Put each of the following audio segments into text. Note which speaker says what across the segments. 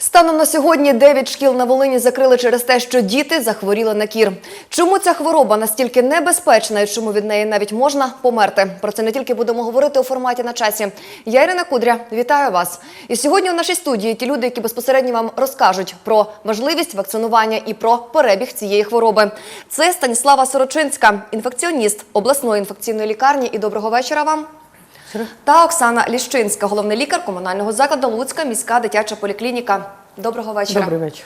Speaker 1: Станом на сьогодні 9 шкіл на Волині закрили через те, що діти захворіли на кір. Чому ця хвороба настільки небезпечна і чому від неї навіть можна померти? Про це не тільки будемо говорити у форматі на часі. Я Ірина Кудря, вітаю вас. І сьогодні у нашій студії ті люди, які безпосередньо вам розкажуть про важливість вакцинування і про перебіг цієї хвороби. Це Станіслава Сорочинська, інфекціоніст обласної інфекційної лікарні. І доброго вечора вам. Та Оксана Ліщинська, головний лікар комунального закладу Луцька міська дитяча поліклініка. Доброго вечора.
Speaker 2: Добрий вечір.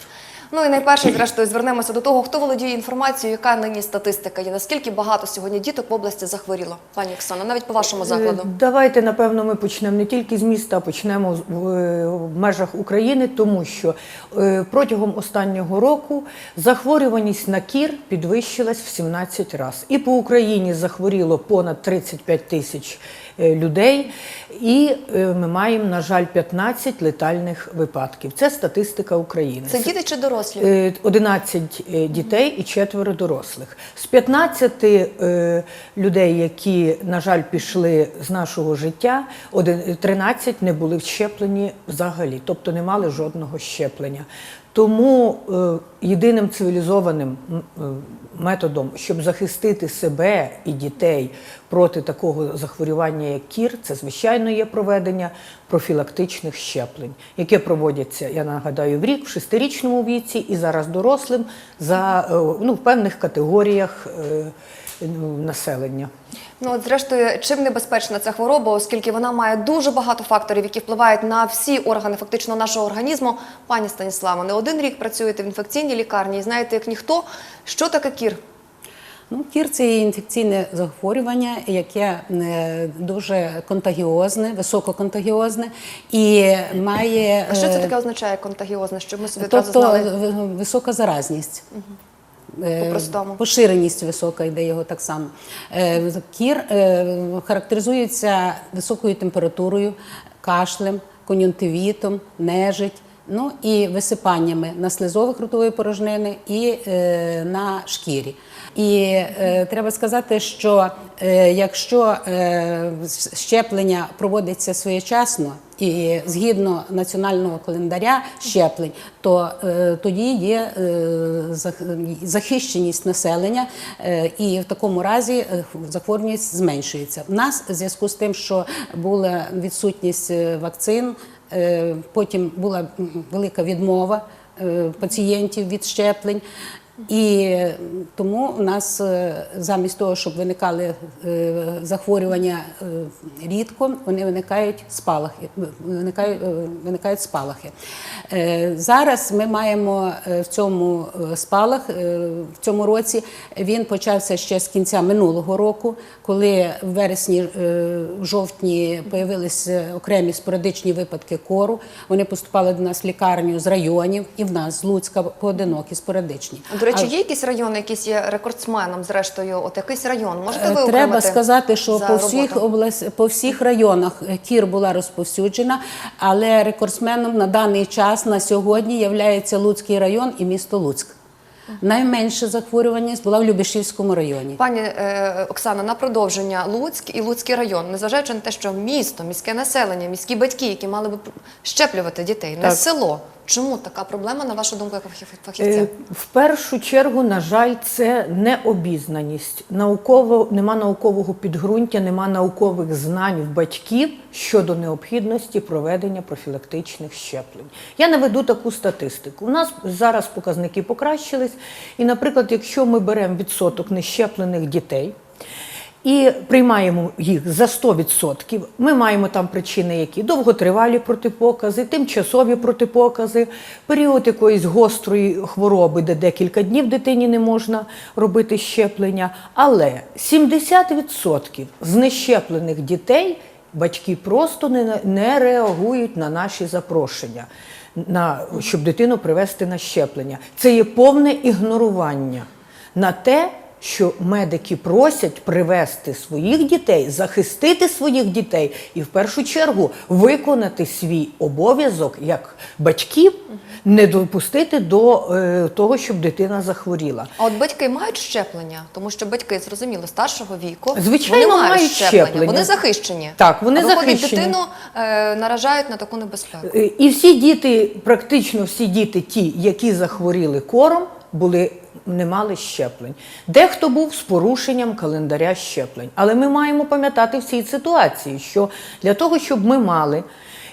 Speaker 1: Ну і найперше, зрештою, звернемося до того, хто володіє інформацією, яка нині статистика є. Наскільки багато сьогодні діток в області захворіло, пані Оксана, навіть по вашому закладу.
Speaker 2: Е, Давайте, напевно, ми почнемо не тільки з міста, а почнемо в, е, межах України, тому що е, протягом останнього року захворюваність на кір підвищилась в 17 разів. І по Україні захворіло понад 35 тисяч людей, і ми маємо, на жаль, 15 летальних випадків. Це статистика України.
Speaker 1: Це діти чи дорослі?
Speaker 2: Е, 11 е, дітей і четверо дорослих. З 15 е, людей, які, на жаль, пішли з нашого життя, один- 13 не були щеплені взагалі, тобто не мали жодного щеплення. Тому е, єдиним цивілізованим е, методом, щоб захистити себе і дітей проти такого захворювання, як кір, це звичайно є проведення профілактичних щеплень, яке проводяться, я нагадаю, в рік в шестирічному віці і зараз дорослим за е, ну, в певних категоріях ну, населення.
Speaker 1: Ну от зрештою, чим небезпечна ця хвороба, оскільки вона має дуже багато факторів, які впливають на всі органи фактично нашого організму. Пані Станіслава, не один рік працюєте в інфекційній лікарні і знаєте, як ніхто, що таке кір.
Speaker 3: Ну, кір це є інфекційне захворювання, яке е, дуже контагіозне, висококонтагіозне і має
Speaker 1: А що це
Speaker 3: е,
Speaker 1: таке означає контагіозне, щоб ми собі
Speaker 3: тобто
Speaker 1: знали?
Speaker 3: в- висока заразність. Е,
Speaker 1: По-простому.
Speaker 3: Поширеність висока йде його так само. Е, Кір е, характеризується високою температурою, кашлем, кон'юнктивітом, нежить. Ну і висипаннями на слизових ротової порожнини і е, на шкірі. І е, треба сказати, що е, якщо е, щеплення проводиться своєчасно і згідно національного календаря щеплень, то е, тоді є е, захищеність населення, е, і в такому разі е, захворюваність зменшується. В нас в зв'язку з тим, що була відсутність е, вакцин, е, потім була велика відмова е, пацієнтів від щеплень. І тому у нас е, замість того, щоб виникали е, захворювання е, рідко, вони виникають спалахи. Виникають, виникають спалахи. Зараз ми маємо в цьому спалах в цьому році. Він почався ще з кінця минулого року, коли в вересні, в жовтні появилися окремі спорадичні випадки кору. Вони поступали до нас в лікарню з районів і в нас з Луцька поодинокі спорадичні.
Speaker 1: До речі, є якісь райони, якісь є рекордсменом, зрештою, от якийсь район. Можете
Speaker 3: Е,
Speaker 1: ви
Speaker 3: Треба сказати, що по всіх область, по всіх районах е, кір була розповсюджена, але рекордсменом на даний час на сьогодні є Луцький район і місто Луцьк. Найменша захворюваність була в Любешівському районі.
Speaker 1: Пані е, Оксана, на продовження Луцьк і Луцький район, незважаючи на те, що місто, міське населення, міські батьки, які мали б щеплювати дітей, не село. Чому така проблема, на вашу думку, як фахівця?
Speaker 2: Е, В першу чергу, на жаль, це необізнаність. Науково нема наукового підґрунтя, нема наукових знань в батьків щодо необхідності проведення профілактичних щеплень. Я наведу таку статистику. У нас зараз показники покращились, і, наприклад, якщо ми беремо відсоток нещеплених дітей. І приймаємо їх за 100%. Ми маємо там причини, які довготривалі протипокази, тимчасові протипокази, період якоїсь гострої хвороби, де декілька днів дитині не можна робити щеплення. Але 70% з нещеплених дітей батьки просто не, не реагують на наші запрошення, на, щоб дитину привести на щеплення. Це є повне ігнорування на те, що медики просять привести своїх дітей, захистити своїх дітей і в першу чергу виконати свій обов'язок як батьків, не допустити до е, того, щоб дитина захворіла.
Speaker 1: А от батьки мають щеплення, тому що батьки зрозуміло старшого віку
Speaker 2: Звичайно,
Speaker 1: вони мають, щеплення.
Speaker 2: щеплення.
Speaker 1: Вони захищені.
Speaker 2: Так, вони
Speaker 1: а
Speaker 2: захищені.
Speaker 1: дитину е, наражають на таку небезпеку.
Speaker 2: Е, І всі діти, практично всі діти, ті, які захворіли кором, були. Не мали щеплень. Дехто був з порушенням календаря щеплень. Але ми маємо пам'ятати в цій ситуації, що для того, щоб ми мали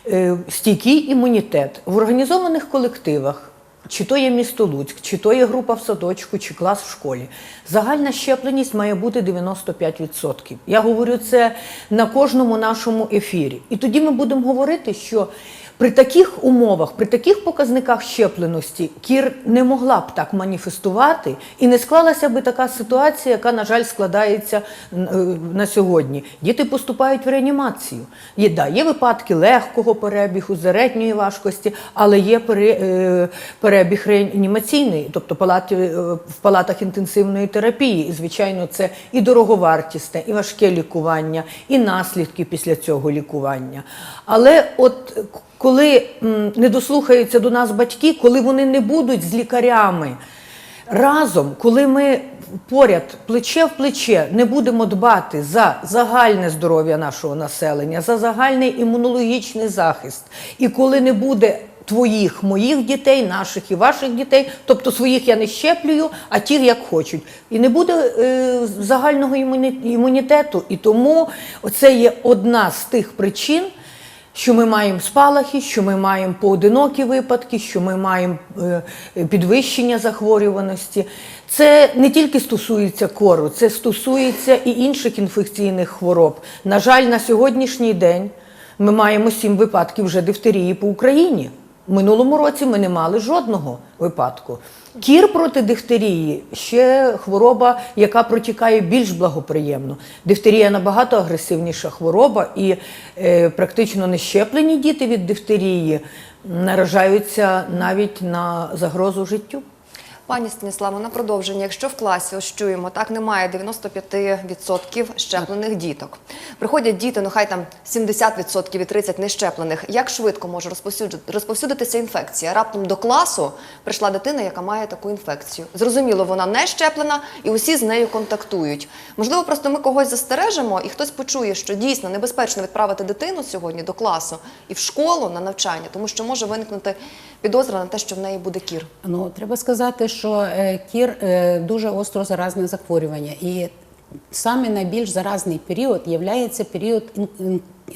Speaker 2: е, стійкий імунітет в організованих колективах, чи то є місто Луцьк, чи то є група в садочку, чи клас в школі, загальна щепленість має бути 95%. Я говорю це на кожному нашому ефірі. І тоді ми будемо говорити, що при таких умовах, при таких показниках щепленості кір не могла б так маніфестувати, і не склалася би така ситуація, яка, на жаль, складається е, на сьогодні. Діти поступають в реанімацію. Є, да, є випадки легкого перебігу, середньої важкості, але є е, перебіг реанімаційний, тобто палати, е, в палатах інтенсивної терапії. І, звичайно, це і дороговартісне, і важке лікування, і наслідки після цього лікування. Але от коли не дослухаються до нас батьки, коли вони не будуть з лікарями разом, коли ми поряд плече в плече не будемо дбати за загальне здоров'я нашого населення, за загальний імунологічний захист, і коли не буде твоїх, моїх дітей, наших і ваших дітей, тобто своїх я не щеплюю, а ті як хочуть. І не буде е, загального імуні- імунітету. І тому це є одна з тих причин що ми маємо спалахи, що ми маємо поодинокі випадки, що ми маємо е, підвищення захворюваності. Це не тільки стосується кору, це стосується і інших інфекційних хвороб. На жаль, на сьогоднішній день ми маємо сім випадків вже дифтерії по Україні. В минулому році ми не мали жодного випадку. Кір проти дифтерії ще хвороба, яка протікає більш благоприємно. Дифтерія набагато агресивніша хвороба, і е, практично нещеплені діти від дифтерії наражаються навіть на загрозу життю.
Speaker 1: Пані Станіславо, на продовження, якщо в класі ось чуємо, так немає 95% щеплених діток. Приходять діти, ну хай там 70% і 30% нещеплених. Як швидко може розповсюдитися інфекція? Раптом до класу прийшла дитина, яка має таку інфекцію. Зрозуміло, вона не щеплена, і усі з нею контактують. Можливо, просто ми когось застережемо, і хтось почує, що дійсно небезпечно відправити дитину сьогодні до класу і в школу на навчання, тому що може виникнути підозра на те, що в неї буде кір.
Speaker 3: Ну, треба сказати, е, кір е, дуже остро заразне захворювання. І саме найбільш заразний період є період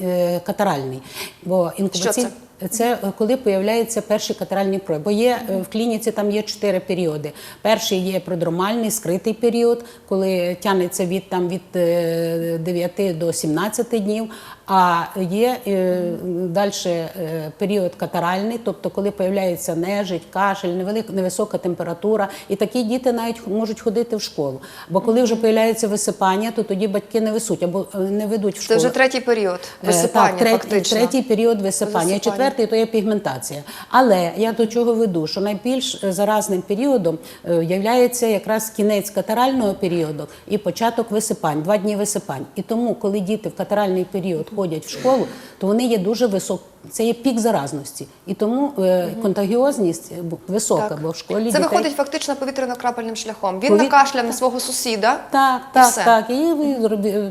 Speaker 3: е, катаральний. Бо інкубацій...
Speaker 1: Що це?
Speaker 3: Це коли появляються перші катаральні прояви. Бо є в клініці там є чотири періоди. Перший є продромальний, скритий період, коли тягнеться від там від е, 9 до 17 днів. А є е, далі е, період катаральний, тобто коли появляється нежить, кашель, невелика невисока температура, і такі діти навіть можуть ходити в школу. Бо коли вже появляється висипання, то тоді батьки не висуть або е, не ведуть в школу.
Speaker 1: Це вже третій період
Speaker 3: Е,
Speaker 1: висипання,
Speaker 3: так, третій,
Speaker 1: фактично.
Speaker 3: третій період висипання.
Speaker 1: Висипання.
Speaker 3: І четвертий то є пігментація. Але я до чого веду, що найбільш заразним періодом є якраз кінець катарального періоду і початок висипань, два дні висипань. І тому, коли діти в катаральний період ходять в школу, то вони є дуже високі. Це є пік заразності. І тому е, контагіозність е, висока,
Speaker 1: Так.
Speaker 3: бо в школі
Speaker 1: Це
Speaker 3: дітей...
Speaker 1: виходить фактично повітряно-крапельним шляхом. Він
Speaker 3: Повіт-
Speaker 1: накашляв на свого сусіда.
Speaker 3: Так,
Speaker 1: і
Speaker 3: так,
Speaker 1: все.
Speaker 3: так. І ви зробі-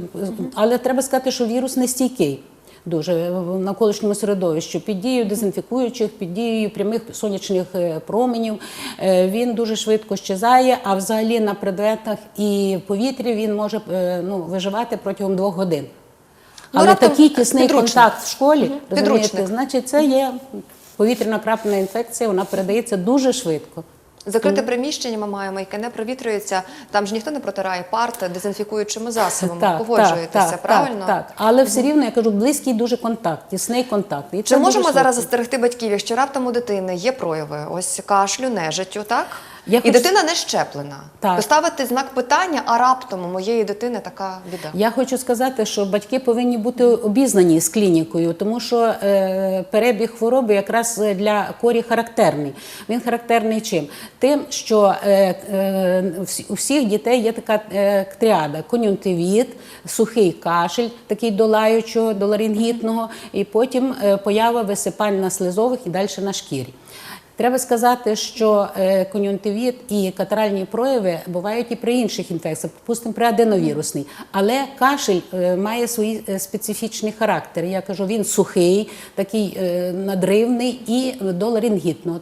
Speaker 3: Але треба сказати, що вірус не стійкий. Дуже в навколишньому середовищі під дією дезінфікуючих, під дією прямих сонячних е, променів е, він дуже швидко щезає, а взагалі на предметах і повітрі він може е, ну, виживати протягом двох годин.
Speaker 1: Ну,
Speaker 3: Але
Speaker 1: раптом
Speaker 3: такий тісний
Speaker 1: підручник.
Speaker 3: контакт в школі, розумієте,
Speaker 1: Підручник.
Speaker 3: значить, це є повітряна крапельна інфекція, вона передається дуже швидко.
Speaker 1: Закрите приміщення ми маємо, яке не провітрюється. Там ж ніхто не протирає парти дезінфікуючими засобами. Погоджуєтеся, правильно?
Speaker 3: Так, так. Але все рівно я кажу, близький дуже контакт, тісний контакт. І
Speaker 1: Чи
Speaker 3: дуже
Speaker 1: можемо
Speaker 3: швидко.
Speaker 1: зараз застерегти батьків, якщо раптом у дитини є прояви ось кашлю, нежиттю, так?
Speaker 3: Я
Speaker 1: І
Speaker 3: хочу-
Speaker 1: дитина не щеплена.
Speaker 3: Так.
Speaker 1: Поставити знак питання, а раптом у моєї дитини така біда.
Speaker 3: Я хочу сказати, що батьки повинні бути обізнані з клінікою, тому що е, перебіг хвороби якраз для корі характерний. Він характерний чим? Тим, що е, е, у всіх дітей є така е, тріада: кон'юнктивіт, сухий кашель, такий долаючого, доларингітного, і потім е, поява висипань на слизових і далі на шкірі. Треба сказати, що е, кон'юнктивіт і катаральні прояви бувають і при інших інфекціях, припустимо, при аденовірусний. Але кашель е, має свій е, специфічний характер. Я кажу, він сухий, такий надривний і до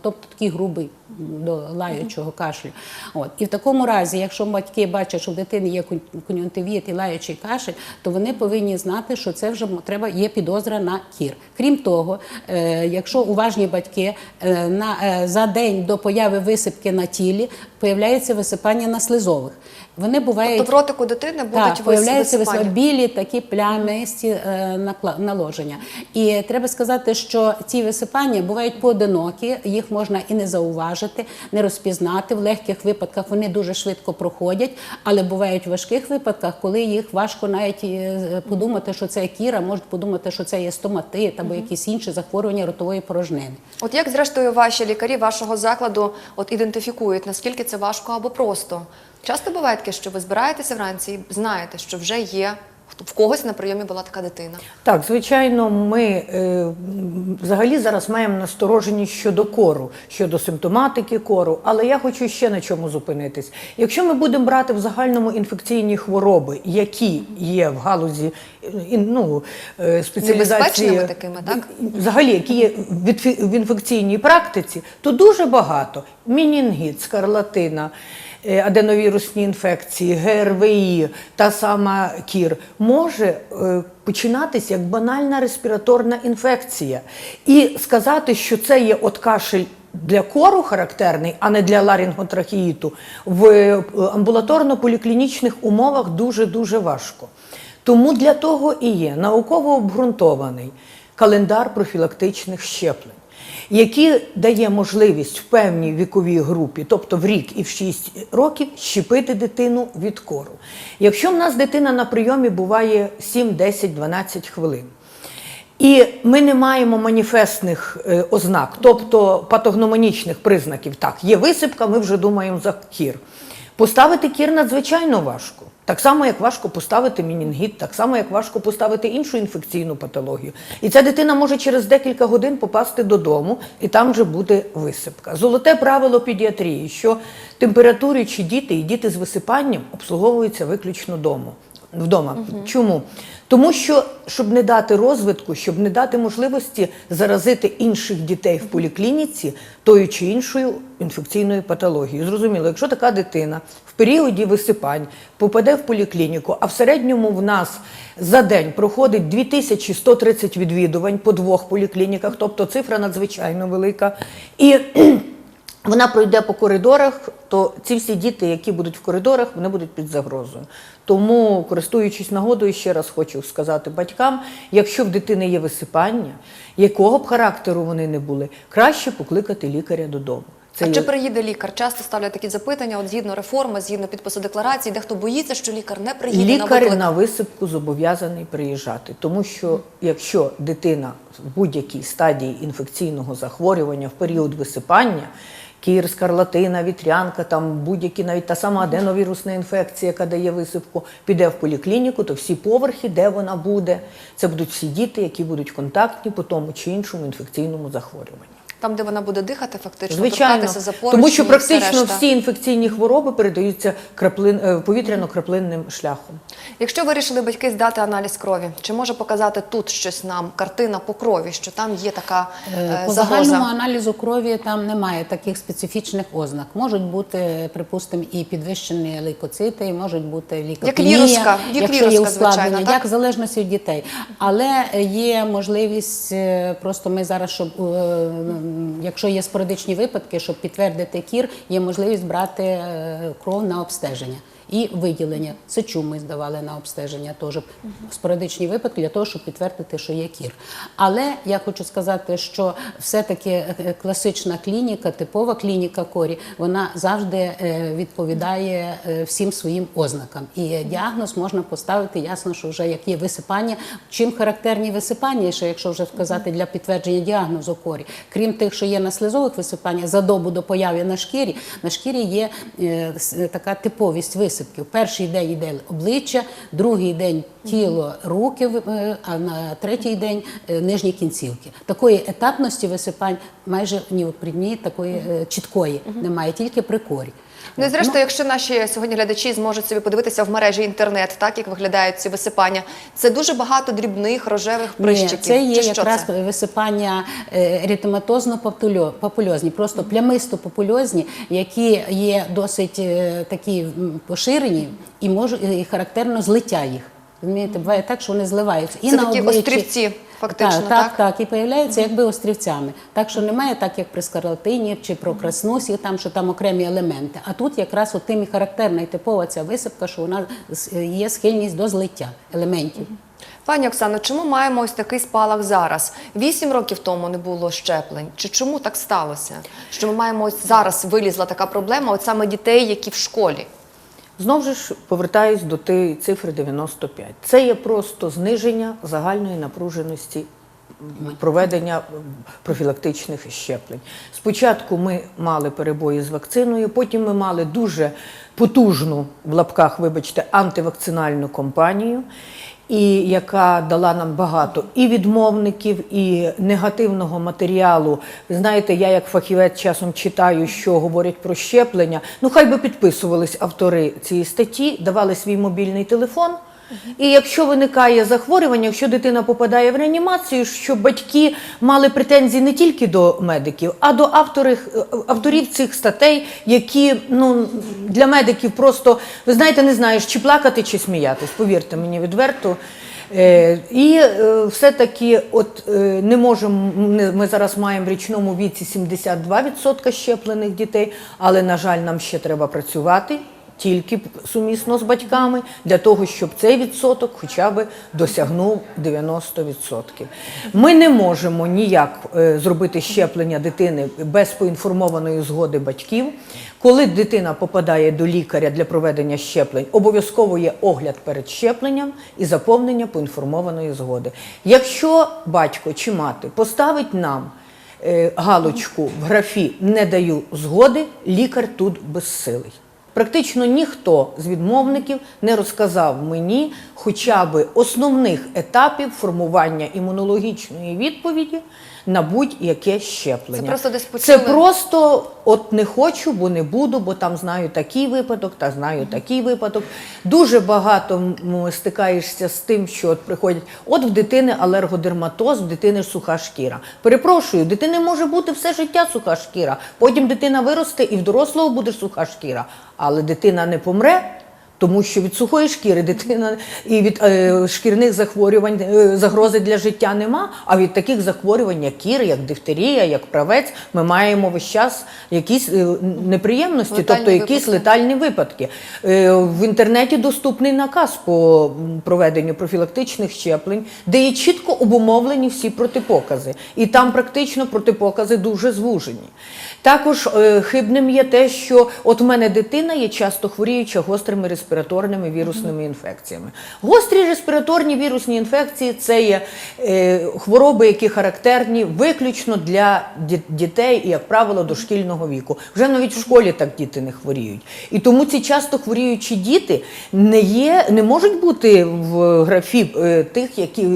Speaker 3: тобто такий грубий до лаючого кашлю. От. І в такому разі, якщо батьки бачать, що в дитини є кон- кон'юнктивіт і лаючий кашель, то вони повинні знати, що це вже треба є підозра на кір. Крім того, е, якщо уважні батьки е, на, е, за день до появи висипки на тілі появляється висипання на слизових. Вони бувають
Speaker 1: Тобто в ротику дитини будуть
Speaker 3: так, появляються
Speaker 1: висипання.
Speaker 3: білі такі плямисті е, наложення. І треба сказати, що ці висипання бувають поодинокі, їх можна і не зауважити, не розпізнати. В легких випадках вони дуже швидко проходять, але бувають в важких випадках, коли їх важко навіть е, подумати, що це кіра, можуть подумати, що це є стоматит або якісь інші захворювання ротової порожнини.
Speaker 1: От як зрештою ваші лікарі вашого закладу от ідентифікують, наскільки це важко або просто? Часто буває таке, що ви збираєтеся вранці і знаєте, що вже є в когось на прийомі була така дитина.
Speaker 2: Так, звичайно, ми е, взагалі зараз маємо настороженість щодо кору, щодо симптоматики кору, але я хочу ще на чому зупинитись. Якщо ми будемо брати в загальному інфекційні хвороби, які є в галузі е, ну, е, спеціалізації,
Speaker 1: такими, так?
Speaker 2: взагалі, які є в інфекційній практиці, то дуже багато: мінінгіт, скарлатина. Е, Аденовірусні інфекції, ГРВІ, та сама кір може е, починатись як банальна респіраторна інфекція. І сказати, що це є от кашель для кору характерний, а не для ларінготрахеїту, в е, амбулаторно-поліклінічних умовах дуже дуже важко. Тому для того і є науково обґрунтований календар профілактичних щеплень, який дає можливість в певній віковій групі, тобто в рік і в 6 років, щепити дитину від кору. Якщо в нас дитина на прийомі буває 7, 10, 12 хвилин. І ми не маємо маніфестних е, ознак, тобто патогномонічних признаків. Так, є висипка, ми вже думаємо за кір. Поставити кір надзвичайно важко. Так само, як важко поставити мінінгіт, так само, як важко поставити іншу інфекційну патологію. І ця дитина може через декілька годин попасти додому, і там вже буде висипка. Золоте правило педіатрії, що температурючі діти і діти з висипанням обслуговуються виключно дому. Вдома. Чому? Тому що, щоб не дати розвитку, щоб не дати можливості заразити інших дітей в поліклініці тою чи іншою інфекційною патологією. Зрозуміло, якщо така дитина в періоді висипань попаде в поліклініку, а в середньому в нас за день проходить 2130 відвідувань по двох поліклініках, тобто цифра надзвичайно велика. І вона пройде по коридорах, то ці всі діти, які будуть в коридорах, вони будуть під загрозою. Тому, користуючись нагодою, ще раз хочу сказати батькам: якщо в дитини є висипання, якого б характеру вони не були, краще покликати лікаря додому.
Speaker 1: а
Speaker 2: є-
Speaker 1: чи приїде лікар? Часто ставлять такі запитання, от згідно реформи, згідно підпису декларації, дехто боїться, що лікар не приїде на
Speaker 2: Лікар на висипку зобов'язаний приїжджати, тому що якщо дитина в будь-якій стадії інфекційного захворювання в період висипання, кір, скарлатина, вітрянка, там будь-які навіть та сама аденовірусна інфекція, яка дає висипку, піде в поліклініку, то всі поверхи, де вона буде, це будуть всі діти, які будуть контактні по тому чи іншому інфекційному захворюванню.
Speaker 1: Там, де вона буде дихати, фактично
Speaker 2: Звичайно,
Speaker 1: за поручні
Speaker 2: тому що практично всі інфекційні хвороби передаються краплин, е, повітряно-краплинним шляхом.
Speaker 1: Якщо вирішили батьки здати аналіз крові, чи може показати тут щось нам картина по крові, що там є така
Speaker 3: Е,
Speaker 1: е,
Speaker 3: По
Speaker 1: загроза?
Speaker 3: загальному аналізу крові там немає таких специфічних ознак. Можуть бути, припустимо, і підвищені лейкоцити, і можуть бути лікопенія,
Speaker 1: віруска, як
Speaker 3: якщо є
Speaker 1: віруска,
Speaker 3: ускладнення,
Speaker 1: звичайно,
Speaker 3: як в залежності від дітей. Але є можливість, е, просто ми зараз, щоб якщо є спорадичні випадки, щоб підтвердити кір, є можливість брати е, кров на обстеження. І виділення. Сечу ми здавали на обстеження, теж спорадичні випадки для того, щоб підтвердити, що є кір. Але я хочу сказати, що все-таки е, класична клініка, типова клініка корі, вона завжди е, відповідає е, всім своїм ознакам. І діагноз можна поставити ясно, що вже як є висипання. Чим характерні висипання, ще якщо вже сказати для підтвердження діагнозу корі, крім тих, що є на слизових висипаннях, за добу до появи на шкірі, на шкірі є е, така типовість висипків. Перший день йде обличчя, другий день тіло, руки, е, а на третій день е, нижні кінцівки. Такої етапності висипань майже ні придні такої е, чіткої немає, тільки при корі.
Speaker 1: Ну і зрештою, якщо наші сьогодні глядачі зможуть собі подивитися в мережі інтернет, так як виглядають ці висипання, це дуже багато дрібних рожевих прищиків.
Speaker 3: Ні, це є
Speaker 1: Чи що
Speaker 3: якраз
Speaker 1: це?
Speaker 3: висипання еритематозно-папульозні, просто плямисто-папульозні, які є досить е, такі м, поширені і можуть і характерно злиття їх. Розумієте, буває так, що вони зливаються. І
Speaker 1: Це
Speaker 3: на
Speaker 1: такі
Speaker 3: обличчі.
Speaker 1: острівці, фактично,
Speaker 3: так?
Speaker 1: так?
Speaker 3: Так, так, і появляються якби острівцями. Так що немає так, як при скарлатині чи про краснусі, там що там окремі елементи. А тут якраз от тим і характерна і типова ця висипка, що вона є схильність до злиття елементів.
Speaker 1: Пані Оксано, чому маємо ось такий спалах зараз? Вісім років тому не було щеплень. Чи чому так сталося? Що ми маємо ось зараз вилізла така проблема, от саме дітей, які в школі?
Speaker 2: Знову ж повертаюсь до тієї цифри 95. Це є просто зниження загальної напруженості проведення профілактичних щеплень. Спочатку ми мали перебої з вакциною, потім ми мали дуже потужну в лапках, вибачте, антивакцинальну кампанію. І яка дала нам багато і відмовників, і негативного матеріалу. Знаєте, я як фахівець часом читаю, що говорять про щеплення. Ну, хай би підписувались автори цієї статті, давали свій мобільний телефон. І якщо виникає захворювання, якщо дитина попадає в реанімацію, щоб батьки мали претензії не тільки до медиків, а до авторів, авторів цих статей, які ну, для медиків просто, ви знаєте, не знаєш, чи плакати, чи сміятись. Повірте мені відверто. Е, і е, все-таки от е, не можемо, ми зараз маємо в річному віці 72% щеплених дітей, але, на жаль, нам ще треба працювати тільки сумісно з батьками для того, щоб цей відсоток хоча б досягнув 90%. Ми не можемо ніяк е, зробити щеплення дитини без поінформованої згоди батьків. Коли дитина попадає до лікаря для проведення щеплень, обов'язково є огляд перед щепленням і заповнення поінформованої згоди. Якщо батько чи мати поставить нам е, галочку в графі не даю згоди, лікар тут безсилий. Практично ніхто з відмовників не розказав мені хоча б основних етапів формування імунологічної відповіді на будь-яке щеплення.
Speaker 1: Це просто десь
Speaker 2: Це просто от не хочу, бо не буду, бо там знаю такий випадок, та знаю такий випадок. Дуже багато стикаєшся з тим, що от приходять, от в дитини алергодерматоз, в дитини суха шкіра. Перепрошую, дитини може бути все життя суха шкіра. Потім дитина виросте і в дорослого буде суха шкіра, але дитина не помре. Тому що від сухої шкіри дитина і від е, шкірних захворювань е, загрози для життя нема. А від таких захворювань, як кір, як дифтерія, як правець, ми маємо весь час якісь е, неприємності,
Speaker 1: Летальні
Speaker 2: тобто якісь
Speaker 1: випадки.
Speaker 2: летальні випадки. Е, в інтернеті доступний наказ по проведенню профілактичних щеплень, де є чітко обумовлені всі протипокази. І там практично протипокази дуже звужені. Також е, хибним є те, що от в мене дитина є часто хворіюча гострими респіраторними вірусними інфекціями. Гострі респіраторні вірусні інфекції це є е, хвороби, які характерні виключно для дітей і, як правило, дошкільного віку. Вже навіть в школі так діти не хворіють. І тому ці часто хворіючі діти не є, не можуть бути в графі е, тих, які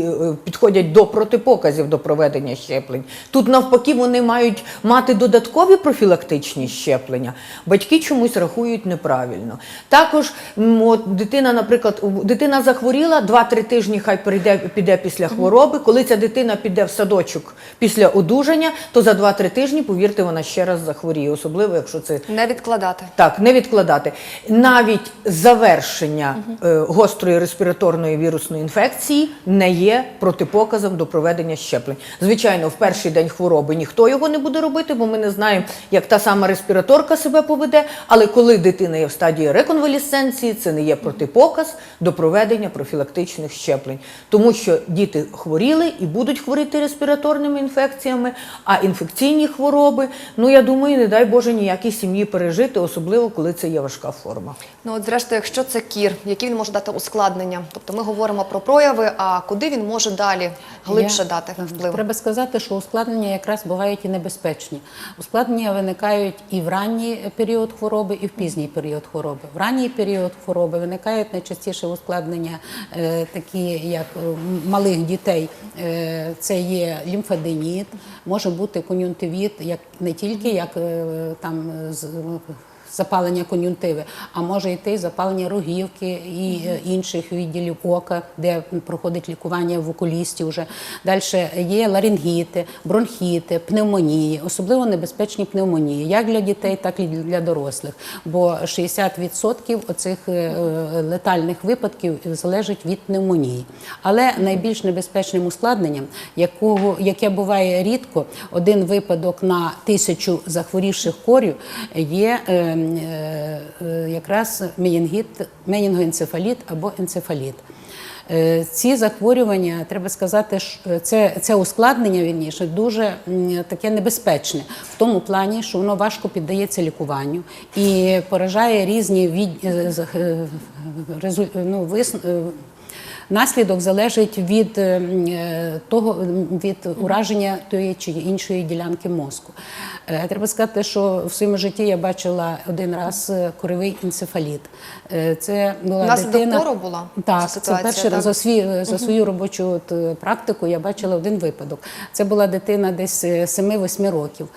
Speaker 2: підходять до протипоказів до проведення щеплень. Тут навпаки вони мають мати додаткові профілактичні щеплення. Батьки чомусь рахують неправильно. Також от, дитина, наприклад, дитина захворіла 2-3 тижні, хай прийде піде після хвороби. Коли ця дитина піде в садочок після одужання, то за 2-3 тижні, повірте, вона ще раз захворіє, особливо якщо це
Speaker 1: Не відкладати.
Speaker 2: так, не відкладати. Навіть завершення е, гострої респіраторної вірусної інфекції не є протипоказом до проведення щеплень. Звичайно, в перший день хвороби ніхто його не буде робити, бо ми не знаємо, як та сама респіраторка себе поведе. Але коли дитина є в стадії реконвалісценції, це не є протипоказ до проведення профілактичних щеплень, тому що діти хворіли і будуть хворіти респіраторними інфекціями, а інфекційні хвороби, ну я думаю, не дай Боже ніякій сім'ї пережити, особливо коли це є важка форма.
Speaker 1: Ну от зрештою, якщо це кір, які він може дати ускладнення? Тобто ми говоримо про прояви, а куди він може далі глибше
Speaker 3: Я-
Speaker 1: дати вплив?
Speaker 3: Треба сказати, що ускладнення якраз бувають і небезпечні. Ускладнення виникають і в ранній період хвороби, і в пізній період хвороби. В ранній період хвороби виникають найчастіше ускладнення, е, такі як е, малих дітей. Е, це є лімфаденіт, може бути кон'юнктивіт, не тільки як там запалення кон'юнктиви, а може йти запалення рогівки і е, інших відділів ока, де проходить лікування в окулісті. Вже далі є ларингіти, бронхіти, пневмонії, особливо небезпечні пневмонії, як для дітей, так і для дорослих. Бо 60% оцих е, е, летальних випадків залежить від пневмонії. Але найбільш небезпечним ускладненням, яке буває рідко, один випадок на тисячу захворівших корів є якраз менінгіт, менінгоенцефаліт або енцефаліт. Е, Ці захворювання, треба сказати, це, це ускладнення вірніше, дуже таке небезпечне в тому плані, що воно важко піддається лікуванню і поражає різні від, е, е, ну, вис, е, Наслідок залежить від е, е, того від ураження тої чи іншої ділянки мозку. Е, Треба сказати, що в своєму житті я бачила один раз коревий енцефаліт. Це була
Speaker 1: Внаслідок
Speaker 3: дитина.
Speaker 1: кору була
Speaker 3: Так, це перший раз за свій за свою робочу от, практику я бачила один випадок. Це була дитина десь е, 7-8 років,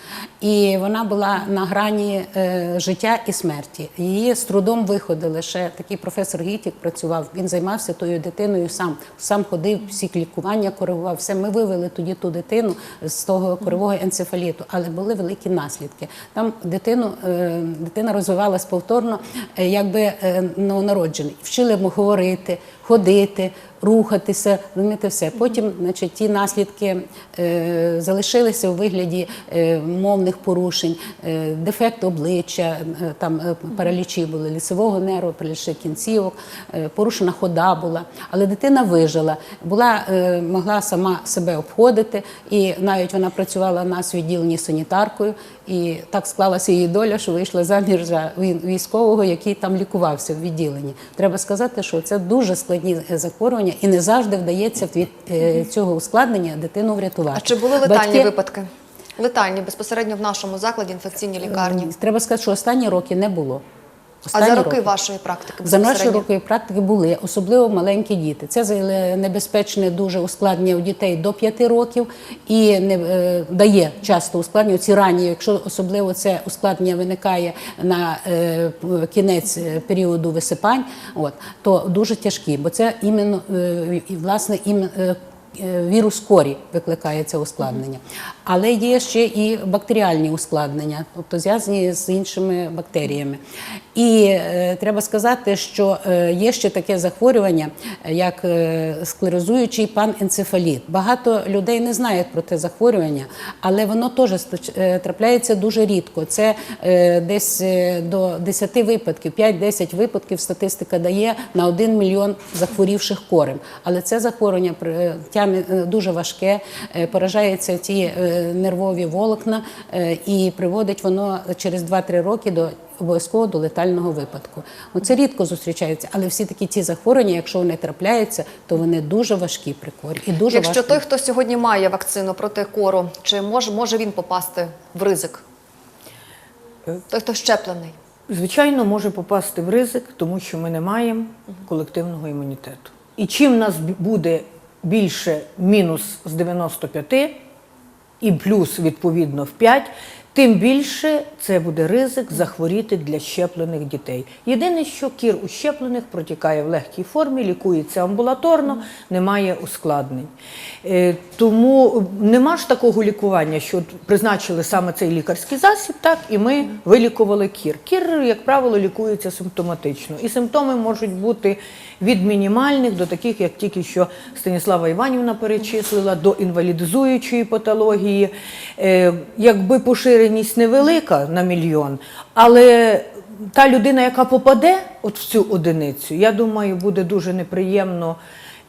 Speaker 3: і вона була на грані е, життя і смерті. Її з трудом виходили. Ще такий професор Гітік працював. Він займався тою дитиною сам. Сам ходив, всі лікування коригував. Все ми вивели тоді ту дитину з того корового енцефаліту, але були великі наслідки. Там дитину е, дитина розвивалась повторно, е, якби е, новонароджений. Вчили говорити, ходити, рухатися, розумієте, все. Потім, значить, ті наслідки е, залишилися у вигляді е, мовних порушень, е, дефект обличчя, е, там е, паралічі були лісового нерву, паралічі кінцівок, е, порушена хода була. Але дитина вижила, була, е, могла сама себе обходити, і навіть вона працювала у нас в відділенні санітаркою. І так склалася її доля, що вийшла заміж за військового, який там лікувався в відділенні. Треба сказати, що це дуже складні е, захворювання, і не завжди вдається від е, цього ускладнення дитину врятувати.
Speaker 1: А чи були летальні
Speaker 3: Батьки-
Speaker 1: випадки? Летальні безпосередньо в нашому закладі інфекційні лікарні.
Speaker 3: Треба сказати, що останні роки не було.
Speaker 1: А за роки вашої практики
Speaker 3: За наші роки практики були, особливо маленькі діти. Це небезпечне дуже ускладнення у дітей до 5 років і не е, дає часто ускладнення. Ці ранні, якщо особливо це ускладнення виникає на е, кінець е, періоду висипань, от то дуже тяжкі, бо це іменно е, власне ім, е, е, Вірус корі викликає це ускладнення, але є ще і бактеріальні ускладнення, тобто зв'язані з іншими бактеріями. І е, треба сказати, що е, є ще таке захворювання, е, як е, склерозуючий паненцефаліт. Багато людей не знають про те захворювання, але воно теж е, трапляється дуже рідко. Це е, десь е, до 10 випадків, 5-10 випадків статистика дає на 1 мільйон захворівших корем. Але це захворювання тяне е, дуже важке, е, поражаються ті е, нервові волокна і приводить воно через 2-3 роки до обов'язково до летального випадку. Це рідко зустрічається, але всі такі ці захворювання, якщо вони трапляються, то вони дуже важкі при корі. І дуже
Speaker 1: Якщо той, хто сьогодні має вакцину проти кору, чи може, може він попасти в ризик? Той, хто щеплений.
Speaker 2: Звичайно, може попасти в ризик, тому що ми не маємо колективного імунітету. І чим нас буде більше мінус з 95 і плюс відповідно в 5, тим більше це буде ризик захворіти для щеплених дітей. Єдине, що кір у щеплених протікає в легкій формі, лікується амбулаторно, немає ускладнень. Е, Тому нема ж такого лікування, що призначили саме цей лікарський засіб, так і ми вилікували кір. Кір, як правило, лікується симптоматично. І симптоми можуть бути від мінімальних до таких, як тільки що Станіслава Іванівна перечислила, до інвалідизуючої патології. Е, Якби поширеність невелика на мільйон, але та людина, яка попаде от в цю одиницю, я думаю, буде дуже неприємно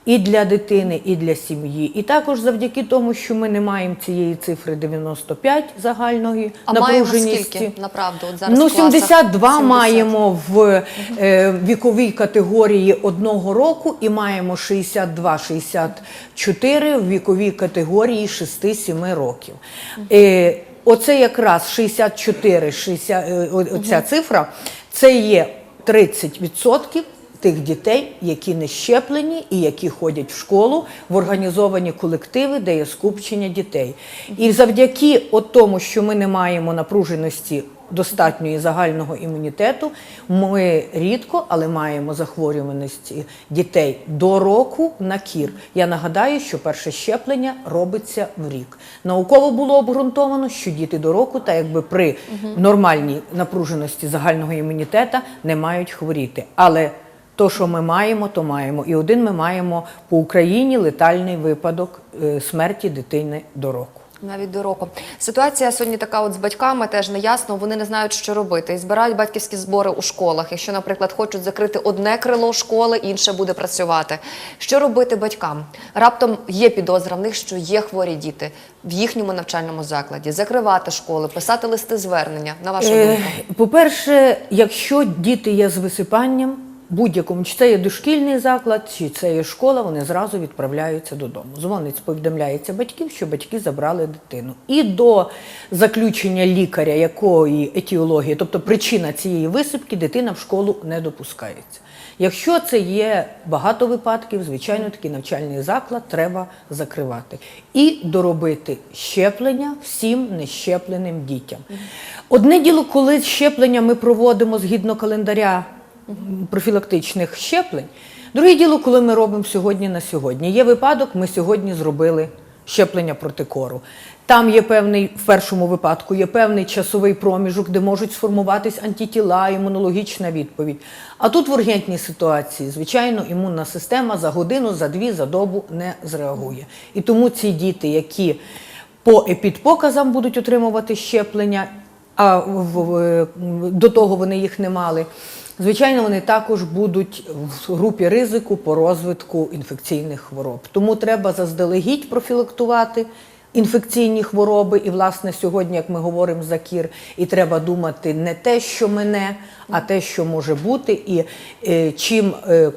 Speaker 2: і для дитини, і для сім'ї. І також завдяки тому, що ми не маємо цієї цифри 95 загальної
Speaker 1: А маємо
Speaker 2: напруженості.
Speaker 1: скільки, направду, от зараз
Speaker 2: Ну, 72
Speaker 1: 70.
Speaker 2: маємо в е, віковій категорії одного року і маємо 62-64 в віковій категорії 6-7 років. Е, оце якраз 64, 60, е, оця цифра, це є 30% тих дітей, які не щеплені і які ходять в школу в організовані колективи, де є скупчення дітей. І завдяки от тому, що ми не маємо напруженості достатньої загального імунітету, ми рідко, але маємо захворюваність дітей до року на кір. Я нагадаю, що перше щеплення робиться в рік. Науково було обґрунтовано, що діти до року, та якби при нормальній напруженості загального імунітету, не мають хворіти. Але то, що ми маємо, то маємо. І один ми маємо по Україні летальний випадок е, смерті дитини до року.
Speaker 1: Навіть до року. Ситуація сьогодні така от з батьками теж неясно, вони не знають, що робити. І збирають батьківські збори у школах. Якщо, наприклад, хочуть закрити одне крило школи, інше буде працювати. Що робити батькам? Раптом є підозра в них, що є хворі діти в їхньому навчальному закладі. Закривати школи, писати листи звернення. На вашу
Speaker 2: Е,
Speaker 1: думку?
Speaker 2: По-перше, якщо діти є з висипанням, будь-якому, чи це є дошкільний заклад, чи це є школа, вони зразу відправляються додому. Дзвонить, повідомляється батьків, що батьки забрали дитину. І до заключення лікаря, якої етіології, тобто причина цієї висипки, дитина в школу не допускається. Якщо це є багато випадків, звичайно, такий навчальний заклад треба закривати і доробити щеплення всім нещепленим дітям. Одне діло, коли щеплення ми проводимо згідно календаря профілактичних щеплень. Друге діло, коли ми робимо сьогодні на сьогодні. Є випадок, ми сьогодні зробили щеплення проти кору. Там є певний, в першому випадку, є певний часовий проміжок, де можуть сформуватись антитіла, імунологічна відповідь. А тут в ургентній ситуації, звичайно, імунна система за годину, за дві, за добу не зреагує. І тому ці діти, які по епідпоказам будуть отримувати щеплення, а до того вони їх не мали. Звичайно, вони також будуть в групі ризику по розвитку інфекційних хвороб. Тому треба заздалегідь профілактувати інфекційні хвороби. І, власне, сьогодні, як ми говоримо за кір, і треба думати не те, що мене, а те, що може бути. І е, чим е,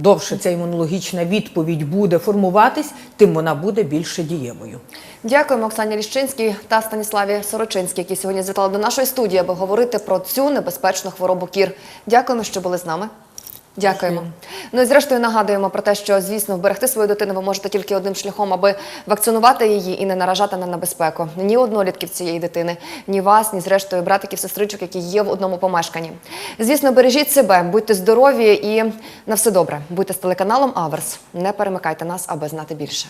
Speaker 2: довше ця імунологічна відповідь буде формуватись, тим вона буде більше дієвою.
Speaker 1: Дякуємо Оксані Ліщинській та Станіславі Сорочинській, які сьогодні звітали до нашої студії, аби говорити про цю небезпечну хворобу кір. Дякуємо, що були з нами. Дякуємо. Ну і зрештою нагадуємо про те, що звісно вберегти свою дитину ви можете тільки одним шляхом, аби вакцинувати її і не наражати на небезпеку. Ні однолітків цієї дитини, ні вас, ні зрештою братиків, сестричок, які є в одному помешканні. Звісно, бережіть себе, будьте здорові і на все добре. Будьте з телеканалом Аверс. Не перемикайте нас, аби знати більше.